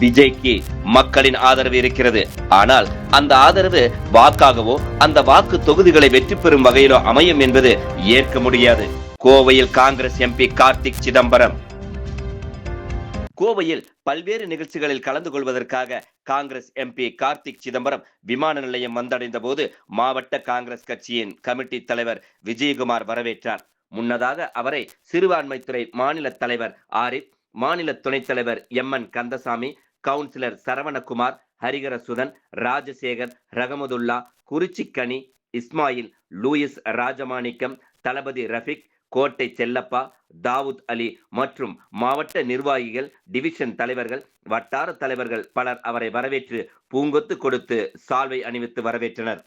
விஜய்க்கு மக்களின் ஆதரவு இருக்கிறது. ஆனால் அந்த ஆதரவு வாக்காகவோ அந்த வாக்கு தொகுதிகளை வெற்றி பெறும் வகையிலோ அமையும் என்பது ஏற்க முடியாது. கோவையில் காங்கிரஸ் எம்பி கார்த்திக் சிதம்பரம். கோவையில் பல்வேறு நிகழ்ச்சிகளில் கலந்து கொள்வதற்காக காங்கிரஸ் எம்பி கார்த்திக் சிதம்பரம் விமான நிலையம் வந்தடைந்த போது மாவட்ட காங்கிரஸ் கட்சியின் கமிட்டி தலைவர் விஜயகுமார் வரவேற்றார். முன்னதாக அவரை சிறுபான்மைத்துறை மாநில தலைவர் ஆரிப் மாநில துணைத் தலைவர் M N Kandasamy councillor Saravanakumar Harikarasudhan Rajasekar Rahmatullah Kurichikani Ismail Louis Rajamanickam Thalapathy Rafiq Kottai Sellappa Dawood அலி மற்றும் மாவட்ட நிர்வாகிகள் டிவிஷன் தலைவர்கள் வட்டார தலைவர்கள் பலர் அவரை வரவேற்று பூங்கொத்து கொடுத்து சால்வை அணிவித்து வரவேற்றனர்.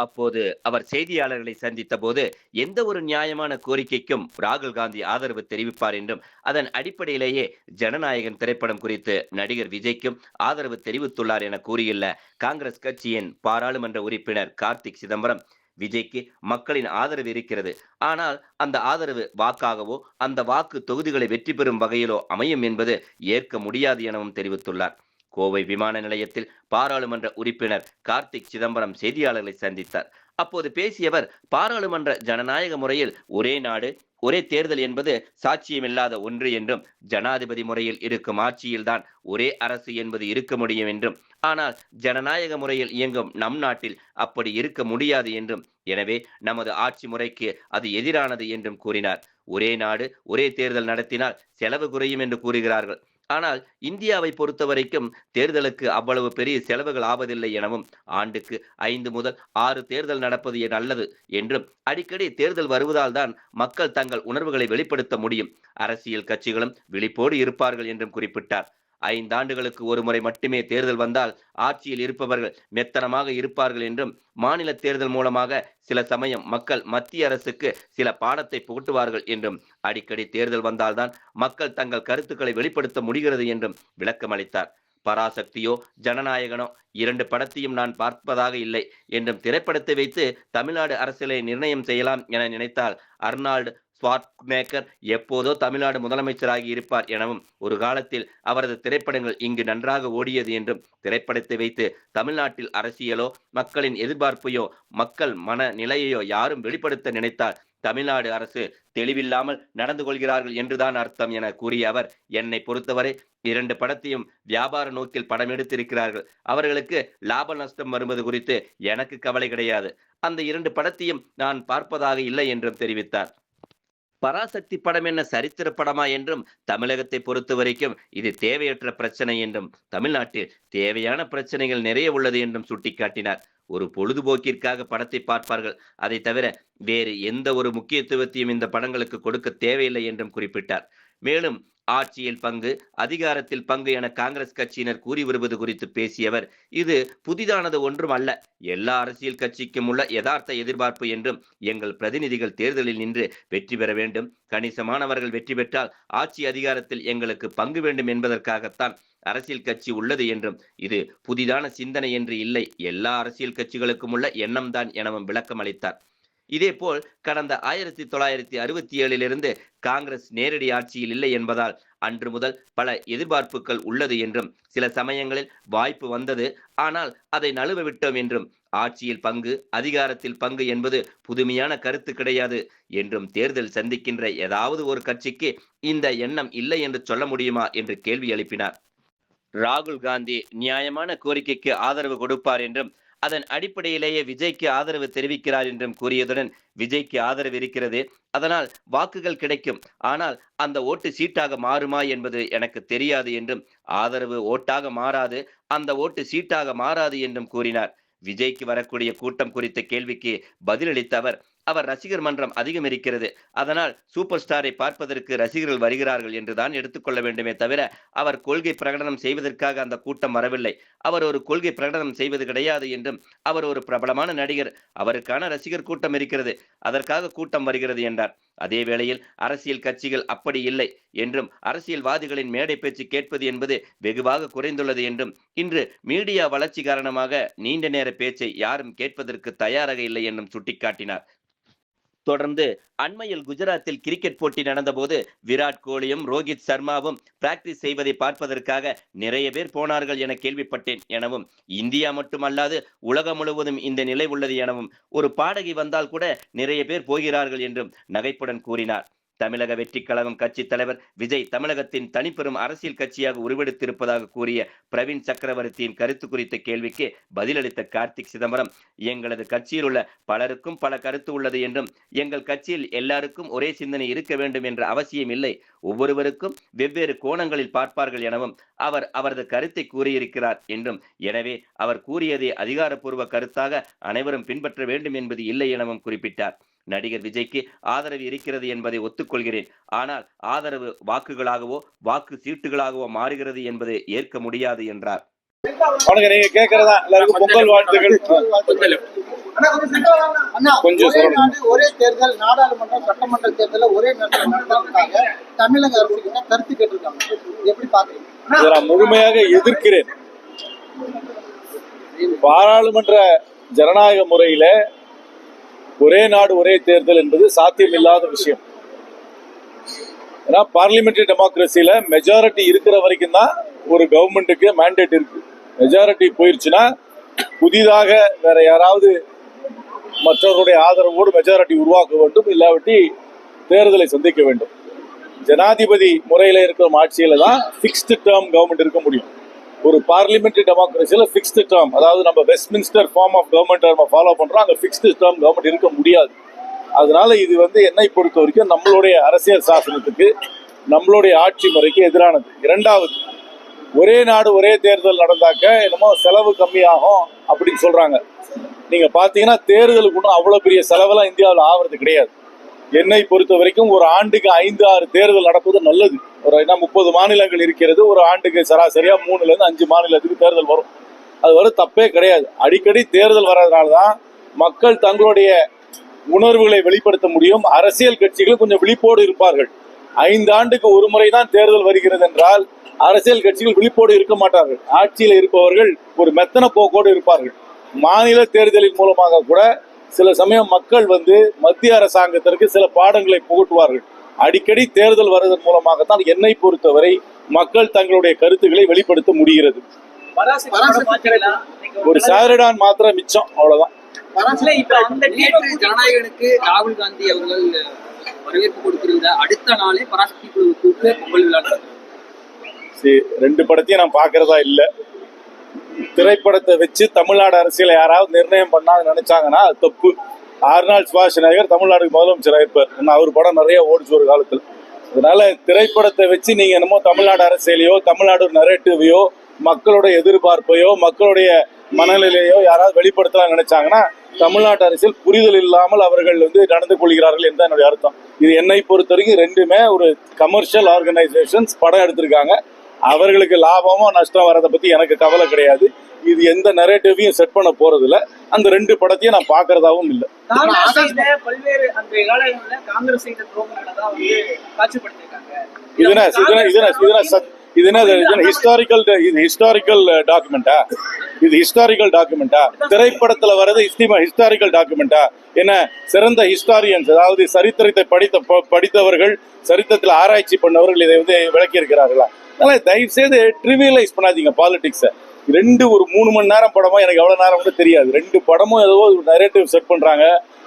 அப்போது அவர் செய்தியாளர்களை சந்தித்த போது எந்த ஒரு நியாயமான கோரிக்கைக்கும் ராகுல் காந்தி ஆதரவு தெரிவிப்பார் என்றும் அதன் அடிப்படையிலேயே ஜனநாயகன் திரைப்படம் குறித்து நடிகர் விஜய்க்கும் ஆதரவு தெரிவித்துள்ளார் என கூறியுள்ள காங்கிரஸ் கட்சியின் பாராளுமன்ற உறுப்பினர் கார்த்திக் சிதம்பரம் விஜய்க்கு மக்களின் ஆதரவு இருக்கிறது. ஆனால் அந்த ஆதரவு வாக்காகவோ அந்த வாக்கு தொகுதிகளை வெற்றி பெறும் வகையிலோ அமையும் என்பது ஏற்க முடியாது எனவும் தெரிவித்துள்ளார். கோவை விமான நிலையத்தில் பாராளுமன்ற உறுப்பினர் கார்த்திக் சிதம்பரம் செய்தியாளர்களை சந்தித்தார். அப்போது பேசியவர் பாராளுமன்ற ஜனநாயக முறையில் ஒரே நாடு ஒரே தேர்தல் என்பது சாட்சியமில்லாத ஒன்று என்றும் ஜனாதிபதி முறையில் இருக்கும் ஆட்சியில்தான் ஒரே அரசு என்பது இருக்க முடியும் என்றும் ஆனால் ஜனநாயக முறையில் இயங்கும் நம் நாட்டில் அப்படி இருக்க முடியாது என்றும் எனவே நமது ஆட்சி முறைக்கு அது எதிரானது என்றும் கூறினார். ஒரே நாடு ஒரே தேர்தல் நடத்தினால் செலவு குறையும் என்று கூறுகிறார்கள். ஆனால் இந்தியாவை பொறுத்த வரைக்கும் தேர்தலுக்கு அவ்வளவு பெரிய செலவுகள் ஆவதில்லை எனவும் ஆண்டுக்கு ஐந்து முதல் ஆறு தேர்தல் நடப்பது நல்லது என்றும் அடிக்கடி தேர்தல் வருவதால் தான் மக்கள் தங்கள் உணர்வுகளை வெளிப்படுத்த முடியும். அரசியல் கட்சிகளும் விழிப்போடு இருப்பார்கள் என்றும் குறிப்பிட்டார். ஐந்தாண்டுகளுக்கு ஒரு முறை மட்டுமே தேர்தல் வந்தால் ஆட்சியில் இருப்பவர்கள் மெத்தனமாக இருப்பார்கள் என்றும் மாநில தேர்தல் மூலமாக சில சமயம் மக்கள் மத்திய அரசுக்கு சில பாடத்தை புகட்டுவார்கள் என்றும் அடிக்கடி தேர்தல் வந்தால்தான் மக்கள் தங்கள் கருத்துக்களை வெளிப்படுத்த முடிகிறது என்றும் விளக்கம் அளித்தார். பராசக்தியோ ஜனநாயகனோ இரண்டு படத்தையும் நான் பார்ப்பதாக இல்லை என்றும் திரைப்படத்தை வைத்து தமிழ்நாடு அரசியலை நிர்ணயம் செய்யலாம் என நினைத்தால் அர்னால்டு ஸ்வாட்மேக்கர் எப்போதோ தமிழ்நாடு முதலமைச்சராகி இருப்பார் எனவும் ஒரு காலத்தில் அவரது திரைப்படங்கள் இங்கு நன்றாக ஓடியது என்றும் திரைப்படத்தை வைத்து தமிழ்நாட்டில் அரசியலோ மக்களின் எதிர்பார்ப்பையோ மக்கள் மன நிலையையோ யாரும் வெளிப்படுத்த நினைத்தால் தமிழ்நாடு அரசு தெளிவில்லாமல் நடந்து கொள்கிறார்கள் என்றுதான் அர்த்தம் என கூறிய அவர். என்னை பொறுத்தவரை இரண்டு படத்தையும் வியாபார நோக்கில் படம் எடுத்திருக்கிறார்கள். அவர்களுக்கு லாப நஷ்டம் வருவது குறித்து எனக்கு கவலை கிடையாது. அந்த இரண்டு படத்தையும் நான் பார்ப்பதாக இல்லை என்றும் தெரிவித்தார். பராசக்தி படம் என்ன சரித்திர படமா என்றும் தமிழகத்தை பொறுத்த வரைக்கும் இது தேவையற்ற பிரச்சனை என்றும் தமிழ்நாட்டில் தேவையான பிரச்சனைகள் நிறைய உள்ளது என்றும் சுட்டிக்காட்டினார். ஒரு பொழுதுபோக்கிற்காக படத்தை பார்ப்பார்கள். அதை தவிர வேறு எந்த ஒரு முக்கியத்துவத்தையும் இந்த படங்களுக்கு கொடுக்க தேவையில்லை என்றும் குறிப்பிட்டார். மேலும் ஆட்சியில் பங்கு அதிகாரத்தில் பங்கு என காங்கிரஸ் கட்சியினர் கூறி வருவது குறித்து பேசியவர். இது புதிதானது ஒன்றும் அல்ல. எல்லா அரசியல் கட்சிக்கும் உள்ள யதார்த்த எதிர்பார்ப்பு என்றும் எங்கள் பிரதிநிதிகள் தேர்தலில் நின்று வெற்றி பெற வேண்டும். கணிசமானவர்கள் வெற்றி பெற்றால் ஆட்சி அதிகாரத்தில் எங்களுக்கு பங்கு வேண்டும் என்பதற்காகத்தான் அரசியல் கட்சி உள்ளது என்றும் இது புதிதான சிந்தனை என்று இல்லை. எல்லா அரசியல் கட்சிகளுக்கும் உள்ள எண்ணம்தான் எனவும் விளக்கம் அளித்தார் இதேபோல் கடந்த ஆயிரத்தி தொள்ளாயிரத்தி அறுபத்தி ஏழிலிருந்து காங்கிரஸ் நேரடி ஆட்சியில் இல்லை என்பதால் அன்று முதல் பல எதிர்பார்ப்புகள் உள்ளது என்றும் சில சமயங்களில் வாய்ப்பு வந்தது. ஆனால் அதை நழுவ விட்டோம் என்றும் ஆட்சியில் பங்கு அதிகாரத்தில் பங்கு என்பது புதுமையான கருத்து கிடையாது என்றும் தேர்தல் சந்திக்கின்ற ஏதாவது ஒரு கட்சிக்கு இந்த எண்ணம் இல்லை என்று சொல்ல முடியுமா என்று கேள்வி எழுப்பினார். ராகுல் காந்தி நியாயமான கோரிக்கைக்கு ஆதரவு கொடுப்பார் என்றும் அதன் அடிப்படையிலேயே விஜய்க்கு ஆதரவு தெரிவிக்கிறார் என்றும் கூறியதுடன் விஜய்க்கு ஆதரவு இருக்கிறது. அதனால் வாக்குகள் கிடைக்கும். ஆனால் அந்த ஓட்டு சீட்டாக மாறுமா என்பது எனக்கு தெரியாது என்றும் ஆதரவு ஓட்டாக மாறாது அந்த ஓட்டு சீட்டாக மாறாது என்றும் கூறினார். விஜய்க்கு வரக்கூடிய கூட்டம் குறித்த கேள்விக்கு பதிலளித்த அவர் அவர் ரசிகர் மன்றம் அதிகம் இருக்கிறது. அதனால் சூப்பர் ஸ்டாரை பார்ப்பதற்கு ரசிகர்கள் வருகிறார்கள் என்றுதான் எடுத்துக்கொள்ள வேண்டுமே தவிர அவர் கொள்கை பிரகடனம் செய்வதற்காக அந்த கூட்டம் வரவில்லை. அவர் ஒரு கொள்கை பிரகடனம் செய்வது கிடையாது என்றும் அவர் ஒரு பிரபலமான நடிகர். அவருக்கான ரசிகர் கூட்டம் இருக்கிறது. அதற்காக கூட்டம் வருகிறது என்றார். அதே வேளையில் அரசியல் கட்சிகள் அப்படி இல்லை என்றும் அரசியல்வாதிகளின் மேடை பேச்சு கேட்பது என்பது வெகுவாக குறைந்துள்ளது என்றும் இன்று மீடியா வளர்ச்சி காரணமாக நீண்ட நேர பேச்சை யாரும் கேட்பதற்கு தயாராக இல்லை என்றும் சுட்டிக்காட்டினார். தொடர்ந்து அண்மையில் குஜராத்தில் கிரிக்கெட் போட்டி நடந்தபோது விராட் கோலியும் ரோஹித் சர்மாவும் பிராக்டிஸ் செய்வதை பார்ப்பதற்காக நிறைய பேர் போனார்கள் என கேள்விப்பட்டேன் எனவும் இந்தியா மட்டுமல்லாது உலகம் முழுவதும் இந்த நிலை உள்ளது எனவும் ஒரு பாடகி வந்தால் கூட நிறைய பேர் போகிறார்கள் என்றும் நகைப்புடன் கூறினார். தமிழக வெற்றி கழகம் கட்சி தலைவர் விஜய் தமிழகத்தின் தனிப்பெரும் அரசியல் கட்சியாக உருவெடுத்திருப்பதாக கூறிய பிரவீன் சக்கரவர்த்தியின் கருத்து குறித்த கேள்விக்கு பதிலளித்த கார்த்திக் சிதம்பரம் எங்களது கட்சியில் உள்ள பலருக்கும் பல கருத்து உள்ளது என்றும் எங்கள் கட்சியில் எல்லாருக்கும் ஒரே சிந்தனை இருக்க வேண்டும் என்ற அவசியம் இல்லை. ஒவ்வொருவருக்கும் வெவ்வேறு கோணங்களில் பார்ப்பார்கள் எனவும் அவர் அவரது கருத்தை கூறியிருக்கிறார் என்றும் எனவே அவர் கூறியதை அதிகாரப்பூர்வ கருத்தாக அனைவரும் பின்பற்ற வேண்டும் என்பது இல்லை எனவும் குறிப்பிட்டார். நடிகர் விஜய்க்கு ஆதரவு இருக்கிறது என்பதை ஒத்துக்கொள்கிறேன். ஆனால் ஆதரவு வாக்குகளாகவோ வாக்கு சீட்டுகளாகவோ மாறுகிறது என்பதை ஏற்க முடியாது என்றார். வணக்கம் நீங்க கேக்குறதா எல்லாருக்கும் பொங்கல் வாழ்த்துக்கள். அண்ணா, கொஞ்சம் ஒரே தேர்தல் நாடாளுமன்ற சட்டமன்ற தேர்தலை ஒரே தமிழக அரசு கருத்து கேட்டிருக்காங்க. எப்படி பாக்குறீங்க நான் முழுமையாக எதிர்க்கிறேன். பாராளுமன்ற ஜனநாயக முறையில ஒரே நாடு ஒரே தேர்தல் என்பது சாத்தியமில்லாத விஷயம். ஏன்னா பார்லிமெண்ட்ரி டெமோக்ரஸியில் மெஜாரிட்டி இருக்கிற வரைக்கும் தான் ஒரு கவர்மெண்ட்டுக்கு மேண்டேட் இருக்கு. மெஜாரிட்டி போயிருச்சுன்னா புதிதாக வேற யாராவது மற்றவருடைய ஆதரவோடு மெஜாரிட்டி உருவாக்க வேண்டும் இல்லாவிட்டி தேர்தலை சந்திக்க வேண்டும். ஜனாதிபதி முறையில் இருக்கிற ஆட்சியில தான் ஃபிக்ஸ்டு டேர்ம் கவர்மெண்ட் இருக்க முடியும். ஒரு பார்லிமெண்ட் டெமோக்ரஸியில் ஃபிக்ஸ்டு டேர்ம் அதாவது நம்ம வெஸ்ட்மின்ஸ்டர் ஃபார்ம் ஆஃப் கவர்மெண்ட் நம்ம ஃபாலோ பண்ணுறோம் அங்கே ஃபிக்ஸ்டு டேர்ம் கவர்மெண்ட் இருக்க முடியாது. அதனால இது வந்து என்னை பொறுத்த வரைக்கும் நம்மளுடைய அரசியல் சாசனத்துக்கு நம்மளுடைய ஆட்சி முறைக்கு எதிரானது. இரண்டாவது ஒரே நாடு ஒரே தேர்தல் நடந்தாக்க என்னமோ செலவு கம்மியாகும் அப்படின்னு சொல்கிறாங்க நீங்கள் பார்த்தீங்கன்னா தேர்தலுக்கு ஒன்றும் அவ்வளோ பெரிய செலவெல்லாம் இந்தியாவில் ஆவறது கிடையாது. என்னை பொறுத்த வரைக்கும் ஒரு ஆண்டுக்கு ஐந்து ஆறு தேர்தல் நடப்பது நல்லது. ஒரு என்ன முப்பது மாநிலங்கள் இருக்கிறது ஒரு ஆண்டுக்கு சராசரியா மூணுல இருந்து அஞ்சு மாநிலத்துக்கு தேர்தல் வரும். அது வர தப்பே கிடையாது. அடிக்கடி தேர்தல் வர்றதுனால தான் மக்கள் தங்களுடைய உணர்வுகளை வெளிப்படுத்த முடியும். அரசியல் கட்சிகள் கொஞ்சம் விழிப்போடு இருப்பார்கள். ஐந்து ஆண்டுக்கு ஒரு முறை தான் தேர்தல் வருகிறது என்றால் அரசியல் கட்சிகள் விழிப்போடு இருக்க மாட்டார்கள். ஆட்சியில் இருப்பவர்கள் ஒரு மெத்தன போக்கோடு இருப்பார்கள். மாநில தேர்தலின் மூலமாக கூட சில சமயம் மக்கள் வந்து மத்திய அரசாங்கத்திற்கு சில பாடங்களை புகட்டுவார்கள். அடிக்கடி தேர்தல் வருவதன் மூலமாகத்தான் என்னை பொறுத்தவரை மக்கள் தங்களுடைய கருத்துக்களை வெளிப்படுத்த முடிகிறது. ஒரு சாரிடான் மாத்திரம் மிச்சம் அவ்வளவுதான். ஜனநாயகனுக்கு ராகுல் காந்தி அவர்கள் வரவேற்பு கொடுத்திருந்த அடுத்த நாளே பராசக்தி குழு கூப்பிட்டு பொங்கல் விழா ரெண்டு படத்தையும் நான் பார்க்கறதா இல்ல. திரைப்படத்தை வச்சு தமிழ்நாடு அரசியலை யாராவது நிர்ணயம் பண்ணான்னு நினைச்சாங்கன்னா அது தப்பு. ஆர்னால் சுவாஷநகர் தமிழ்நாடுக்கு முதலமைச்சர் இருப்பார் ஏன்னா அவர் படம் நிறைய ஓடிச்சு ஒரு காலத்தில். அதனால திரைப்படத்தை வச்சு நீங்க என்னமோ தமிழ்நாடு அரசியலையோ தமிழ்நாடு நரேட்டிவையோ மக்களுடைய எதிர்பார்ப்பையோ மக்களுடைய மனநிலையோ யாராவது வெளிப்படுத்தலாம் நினைச்சாங்கன்னா தமிழ்நாட்டு அரசியல் புரிதல் இல்லாமல் அவர்கள் வந்து நடந்து கொள்கிறார்கள் என்று என்னுடைய அர்த்தம். இது என்னை பொறுத்த வரைக்கும் ரெண்டுமே ஒரு கமர்ஷியல் ஆர்கனைசேஷன்ஸ் படம் எடுத்திருக்காங்க. அவர்களுக்கு லாபமோ நஷ்டம் வரதை பத்தி எனக்கு கவலை கிடையாது. இது எந்த நரேட்டிவையும் செட் பண்ண போறது இல்ல அந்த ரெண்டு படத்தையும் நான் பாக்குறதாவும் இல்லை. இதுனா இதுனா இதுனா இதுனா ஹிஸ்டாரிக்கல் இது ஹிஸ்டாரிக்கல் டாக்குமெண்டா இது ஹிஸ்டாரிக்கல் டாக்குமெண்டா திரைப்படத்துல வர்றது ஹிஸ்டாரிக்கல் டாக்குமெண்டா என்ன சிறந்த ஹிஸ்டாரியன்ஸ் அதாவது சரித்திரத்தை படித்த படித்தவர்கள் சரித்திரத்தில் ஆராய்ச்சி பண்ணவர்கள் இதை வந்து விளக்கி இருக்கிறார்களா அதனால தயவு செய்து ட்ரிவியலைஸ் பண்ணாதீங்க பாலிடிக்ஸை ரெண்டு ஒரு மூணு மணி நேரம் படமா எனக்கு எவ்வளவு நேரம் கூட தெரியாது. ரெண்டு படமும் ஏதோ ஒரு நரேட்டிவ் செட் பண்றாங்க.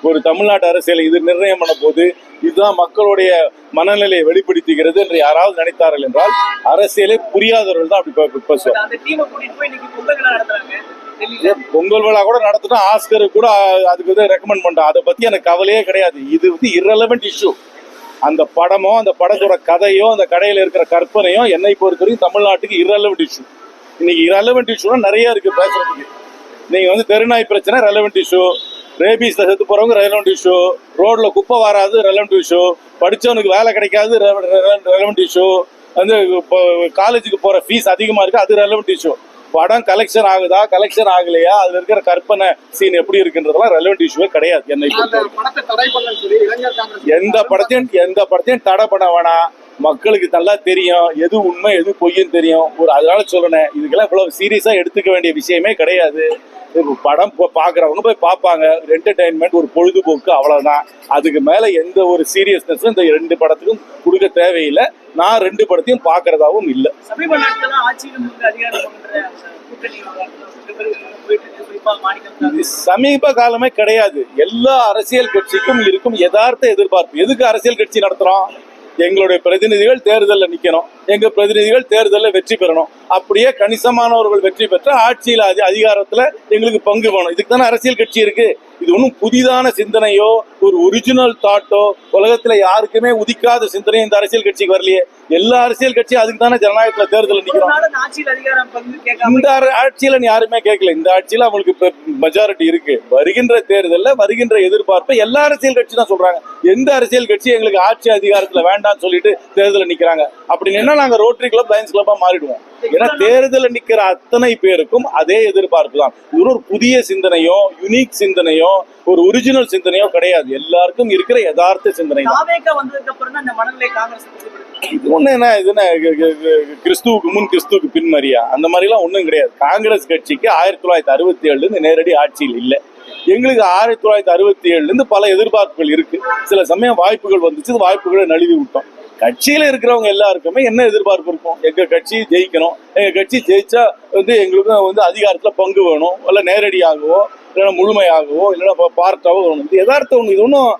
ஒரு தமிழ்நாட்டு அரசியலை இது நிர்ணயம் பண்ண போது இதுதான் மக்களுடைய மனநிலையை வெளிப்படுத்துகிறது என்று யாராவது நினைத்தார்கள் என்றால் அரசியலே புரியாதவர்கள் தான் அப்படி பேசுவாங்க பொங்கல் விழா கூட நடத்திட்டோம் ஆஸ்கர் கூட அதுக்கு வந்து ரெக்கமெண்ட் பண்ணிட்டோம் அதை பத்தி எனக்கு கவலையே கிடையாது. இது வந்து இரலவெண்ட் இஷ்யூ அந்த படமோ அந்த படத்தோட கதையோ அந்த கடையில் இருக்கிற கற்பனையோ என்னை பொறுத்தவரைக்கும் தமிழ்நாட்டுக்கு இரலவெண்ட் இஷ்யூ இன்னைக்கு இரலவெண்ட் இஷ்யூனா நிறைய இருக்கு பேசுறதுக்கு. நீங்க வந்து தெருநாய் பிரச்சனை ரெலவெண்ட் இஷ்யூ ரேபீஸ்ல செத்து போறவங்க ரெலவெண்ட் இஷ்யூ ரோட்ல குப்பை வராது ரெலவெண்ட் இஷ்யூ படிச்சவனுக்கு வேலை கிடைக்காது ரெலவெண்ட் இஷ்யூ வந்து இப்போ காலேஜுக்கு போற ஃபீஸ் அதிகமா இருக்கு அது ரெலவெண்ட் இஷ்யூ படம் கலெக்ஷன் ஆகுதா? கலெக்ஷன் ஆகலையா? அதுல இருக்கிற கற்பனை சீன் எப்படி இருக்குன்றதெல்லாம் ரெலவெண்ட் இஷ்யூவே கிடையாது என்னை எந்த படத்தையும் எந்த படத்தையும் தடை பண்ண வேணாம். மக்களுக்கு நல்லா தெரியும். எது உண்மை எது பொய்ன்னு தெரியும். ஒரு அதனால சொல்றேன். இதுக்கெல்லாம் இவ்வளவு சீரியஸா எடுத்துக்க வேண்டிய விஷயமே கிடையாது. படம் போ- பாக்குறவங்க போய் பார்ப்பாங்க. என்டர்டைன்மெண்ட் ஒரு பொழுதுபோக்கு அவ்வளவுதான். அதுக்கு மேல எந்த ஒரு சீரியஸ்னஸும் இந்த ரெண்டு படத்துக்கும் கொடுக்க தேவையில்லை. நான் ரெண்டு படத்தையும் பார்க்கறதாவும் இல்லை. சமீப காலமே கிடையாது. எல்லா அரசியல் கட்சிக்கும் இருக்கும் யதார்த்த எதிர்பார்ப்பு. எதுக்கு அரசியல் கட்சி நடத்துறோம்? எங்களுடைய பிரதிநிதிகள் தேர்தலில் நிற்கணும் எங்க பிரதிநிதிகள் தேர்தலில் வெற்றி பெறணும். அப்படியே கணிசமானவர்கள் வெற்றி பெற்ற ஆட்சியில் அதி எங்களுக்கு பங்கு வேணும். இதுக்கு தானே அரசியல் கட்சி இருக்கு. இது ஒன்றும் புதிதான சிந்தனையோ ஒரு ஒரிஜினல் தாட்டோ உலகத்துல யாருக்குமே உதிக்காத சிந்தனையும் இந்த அரசியல் கட்சிக்கு வரலையே. எல்லா அரசியல் கட்சியும் அதுக்கு தானே ஜனநாயகத்துல தேர்தலில் ஒரு நிக்கிறோம். இந்த ஆட்சியில நீ யாருமே கேட்கல. இந்த ஆட்சியில அவங்களுக்கு மெஜாரிட்டி இருக்கு. வருகின்ற தேர்தல்ல வருகின்ற எதிர்பார்ப்பை எல்லா அரசியல் கட்சி தான் சொல்றாங்க. எந்த அரசியல் கட்சி எங்களுக்கு ஆட்சி அதிகாரத்துல வேண்டாம்னு சொல்லிட்டு தேர்தலில் நிக்கிறாங்க. அப்படி நின்னா நாங்க ரோட்டரி கிளப் லயன்ஸ் கிளப்பா மாறிடுவோம். ஏன்னா தேர்தலில் நிக்கிற அத்தனை பேருக்கும் அதே எதிர்பார்ப்பு தான். ஒரு புதிய சிந்தனையோ யுனிக் சிந்தனையோ ஒரு ஒரிஜினல் சிந்தனையோ கிடையாது. எல்லாருக்கும் இருக்கிற யதார்த்த சிந்தனை இது ஒண்ணு என்ன இது என்ன கிறிஸ்துவுக்கு முன் கிறிஸ்துவுக்கு பின்மரியா அந்த மாதிரிலாம் ஒண்ணும் கிடையாது. காங்கிரஸ் கட்சிக்கு ஆயிரத்தி தொள்ளாயிரத்தி அறுபத்தி ஏழுல இருந்து நேரடி ஆட்சியில் இல்லை. எங்களுக்கு ஆயிரத்தி தொள்ளாயிரத்தி அறுபத்தி ஏழுல இருந்து பல எதிர்பார்ப்புகள் இருக்கு. சில சமயம் வாய்ப்புகள் வந்துச்சு வாய்ப்புகளை நழுவி விட்டோம். கட்சியில இருக்கிறவங்க எல்லாருக்குமே என்ன எதிர்பார்ப்பு இருக்கும்? எங்க கட்சி ஜெயிக்கணும். எங்க கட்சி ஜெயிச்சா வந்து எங்களுக்கும் வந்து அதிகாரத்துல பங்கு வேணும் இல்ல நேரடியாகவோ இல்லைன்னா முழுமையாகவோ இல்லைன்னா பார்ட்டாவோ வேணும் இது யதார்த்தம் ஒண்ணு. இது ஒன்றும்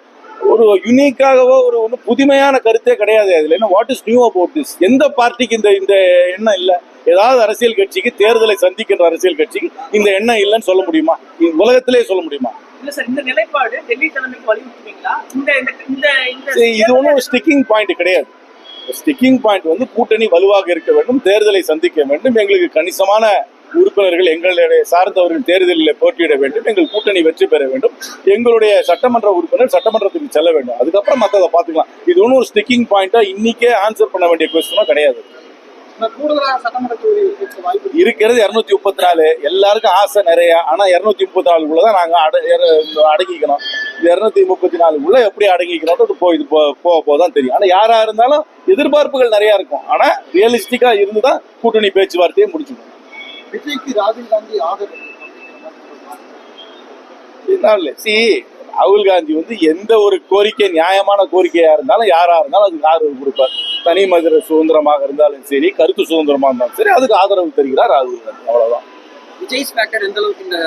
ஒரு யுனிக்காகவோ ஒரு ஒன்றும் புதுமையான கருத்தே கிடையாது அதுல. என்ன what is new about this எந்த பார்ட்டிக்கு இந்த இந்த எண்ணம் இல்லை? ஏதாவது அரசியல் கட்சிக்கு தேர்தலை சந்திக்கின்ற அரசியல் கட்சிக்கு இந்த எண்ணம் இல்லைன்னு சொல்ல முடியுமா? உலகத்திலே சொல்ல முடியுமா? இது ஒன்றும் ஸ்டிக்கிங் பாயிண்ட் கிடையாது. ஸ்டிக்கிங் பாயிண்ட் வந்து கூட்டணி வலுவாக இருக்க வேண்டும் தேர்தலை சந்திக்க வேண்டும். எங்களுக்கு கணிசமான உறுப்பினர்கள் எங்களுடைய சார்ந்தவர்கள் தேர்தலில் போட்டியிட வேண்டும். எங்கள் கூட்டணி வெற்றி பெற வேண்டும். எங்களுடைய சட்டமன்ற உறுப்பினர் சட்டமன்றத்துக்கு செல்ல வேண்டும். அதுக்கப்புறம் மற்றதை பார்த்துக்கலாம். இது ஒன்றும் ஒரு ஸ்டிக்கிங் பாயிண்டா இன்னைக்கே ஆன்சர் பண்ண வேண்டிய கொஸ்டினும் கிடையாது. இருக்கிறது இருநூத்தி முப்பத்தி நாலு. எல்லாருக்கும் ஆசை நிறைய. ஆனா இருநூத்தி முப்பத்தி நாலுக்குள்ள தான் நாங்க அடங்கிக்கணும். இந்த இருநூத்தி முப்பத்தி நாலுக்குள்ள எப்படி அடங்கிக்கணும் போய் இது போ- போக போதான் தெரியும். ஆனா யாரா இருந்தாலும் எதிர்பார்ப்புகள் நிறைய இருக்கும். ஆனா ரியலிஸ்டிக்கா இருந்து தான் கூட்டணி பேச்சுவார்த்தையை முடிச்சுக்கணும். விஜய்க்கு ராகுல் காந்தி ஆதரவு. சி ராகுல் காந்தி வந்து எந்த ஒரு கோரிக்கை நியாயமான கோரிக்கையா இருந்தாலும் யாரா இருந்தாலும் அதுக்கு ஆதரவு கொடுப்பார். தனி மதுர சுதந்திரமாக இருந்தாலும் சரி கருத்து சுதந்திரமா இருந்தாலும் சரி அதுக்கு ஆதரவு தருகிறார் ராகுல் காந்தி. அவ்வளவுதான். விஜய் ஃபேக்டர் எந்த அளவுக்கு இந்த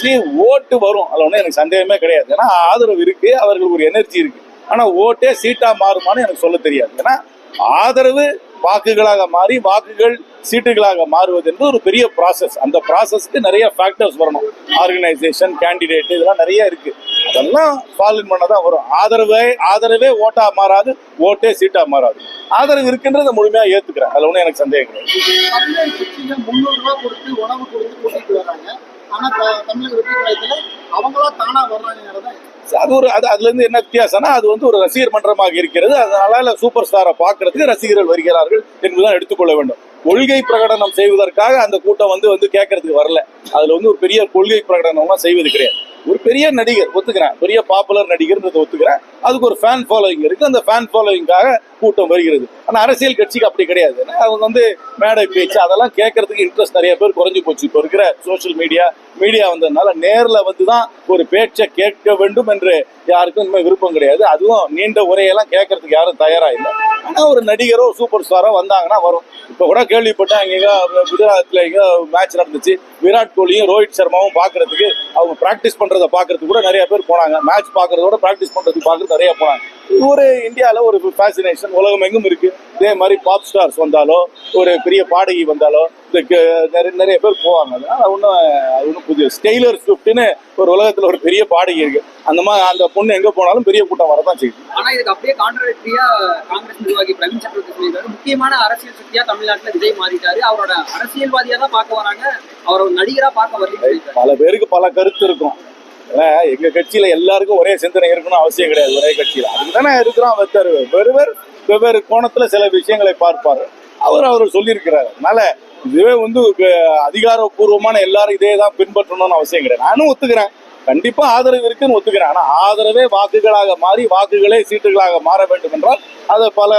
சரி ஓட்டு வரும். அதுல ஒன்றும் எனக்கு சந்தேகமே கிடையாது. ஏன்னா ஆதரவு இருக்கு அவர்களுக்கு ஒரு எனர்ஜி இருக்கு. ஆனா ஓட்டே சீட்டா மாறுமான்னு எனக்கு சொல்ல தெரியாது. ஏன்னா ஆதரவு வாக்குகளாக மாறி வாக்குகள் சீட்டுகளாக மாறுவது என்பது ஒரு பெரிய ப்ராசஸ் அந்த ப்ராசஸ்க்கு நிறைய ஃபேக்டர்ஸ் வரணும். ஆர்கனைசேஷன் கேண்டிடேட் இதெல்லாம் நிறைய இருக்கு. அதெல்லாம் ஃபாலோ பண்ண தான் வரும். ஆதரவே ஆதரவே ஓட்டா மாறாது ஓட்டே சீட்டா மாறாது. ஆதரவு இருக்குன்றதை முழுமையா ஏத்துக்கிறேன். அதுல ஒன்றும் எனக்கு சந்தேகம் கிடையாது. அது ஒரு அது அதுல இருந்து என்ன வித்தியாசம்னா அது வந்து ஒரு ரசிகர் மன்றமாக இருக்கிறது. அதனால சூப்பர் ஸ்டாரை பார்க்கறதுக்கு ரசிகர்கள் வருகிறார்கள் என்பதுதான் எடுத்துக்கொள்ள வேண்டும். கொள்கை பிரகடனம் செய்வதற்காக அந்த கூட்டம் வந்து வந்து கேட்கறதுக்கு வரல. அதுல வந்து ஒரு பெரிய கொள்கை பிரகடனம்லாம் செய்வது கிடையாது. ஒரு பெரிய நடிகர் ஒத்துக்கிறேன். பெரிய பாப்புலர் நடிகர்ன்றதை ஒத்துக்கிறேன். அதுக்கு ஒரு ஃபேன் ஃபாலோவிங் இருக்கு. அந்த ஃபேன் ஃபாலோயிங்காக கூட்டம் வருகிறது. ஆனால் அரசியல் கட்சிக்கு அப்படி கிடையாது. ஏன்னா அவங்க வந்து மேடை பேச்சு அதெல்லாம் கேட்கறதுக்கு இன்ட்ரெஸ்ட் நிறைய பேர் குறைஞ்சி போச்சு. இப்போ இருக்கிற சோஷியல் மீடியா மீடியா வந்ததுனால நேரில் வந்து தான் ஒரு பேச்சை கேட்க வேண்டும் என்று யாருக்கும் இனிமே விருப்பம் கிடையாது. அதுவும் நீண்ட உரையெல்லாம் கேட்கறதுக்கு யாரும் தயாராக இல்லை. ஆனால் ஒரு நடிகரோ சூப்பர் ஸ்டாரோ வந்தாங்கன்னா வரும். இப்போ கூட கேள்விப்பட்டேன் அங்கே குஜராத்தில் எங்கே மேட்ச் நடந்துச்சு. விராட் கோலியும் ரோஹித் சர்மாவும் பார்க்கறதுக்கு அவங்க ப்ராக்டிஸ் பண்ணுறதை பார்க்கறதுக்கு கூட நிறைய பேர் போனாங்க. மேட்ச் பார்க்கறதோட ப்ராக்டிஸ் பண்ணுறதுக்கு பார்க்குறது நிறைய போனாங்க. ஒரு இந்தியாவில் ஒரு ஃபேசினேஷன் உலகம் எங்கும் இருக்கு. இதே மாதிரி பாப் ஸ்டார்ஸ் வந்தாலோ ஒரு பெரிய பாடகி வந்தாலோ இந்த நிறைய நிறைய பேர் போவாங்க. அதனால ஒன்றும் அது ஒன்றும் புதிய ஸ்டெய்லர் ஸ்விஃப்ட்னு ஒரு உலகத்துல ஒரு பெரிய பாடகி இருக்கு. அந்த மாதிரி அந்த பொண்ணு எங்க போனாலும் பெரிய கூட்டம் வரதான் செய்யுது. ஆனா இதுக்கு அப்படியே கான்ட்ரடிக்டரியா காங்கிரஸ் நிர்வாகி பிரவீன் சக்கரவர்த்தி முக்கியமான அரசியல் சக்தியா தமிழ்நாட்டுல விஜய் மாறிட்டாரு. அவரோட அரசியல்வாதியா தான் பார்க்க வராங்க. அவரை ஒரு நடிகரா பார்க்க சொல்லியிருக்காரு. பல பேருக்கு பல கருத்து இருக்கும். எங்க கட்சியில எல்லாருக்கும் ஒரே சிந்தனை இருக்கணும் அவசியம் கிடையாது ஒரே கட்சியில. அதுக்கு தானே இருக்கிறோம் வெத்தர் வெறுவர் வெவ்வேறு கோணத்துல சில விஷயங்களை பார்ப்பாரு. அவர் அவர் சொல்லியிருக்கிறாரு. அதனால இதுவே வந்து அதிகாரப்பூர்வமான எல்லாரும் இதே தான் பின்பற்றணும்னு அவசியம் கிடையாது. நானும் ஒத்துக்கிறேன். கண்டிப்பா ஆதரவு இருக்குன்னு ஒத்துக்கிறேன். ஆனா ஆதரவே வாக்குகளாக மாறி வாக்குகளே சீட்டுகளாக மாற வேண்டும் என்றால் அதை பல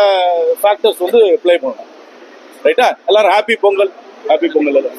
ஃபேக்டர்ஸ் வந்து ப்ளே பண்ணணும். ரைட்டா எல்லாரும் ஹாப்பி பொங்கல். ஹாப்பி பொங்கல். எல்லாம்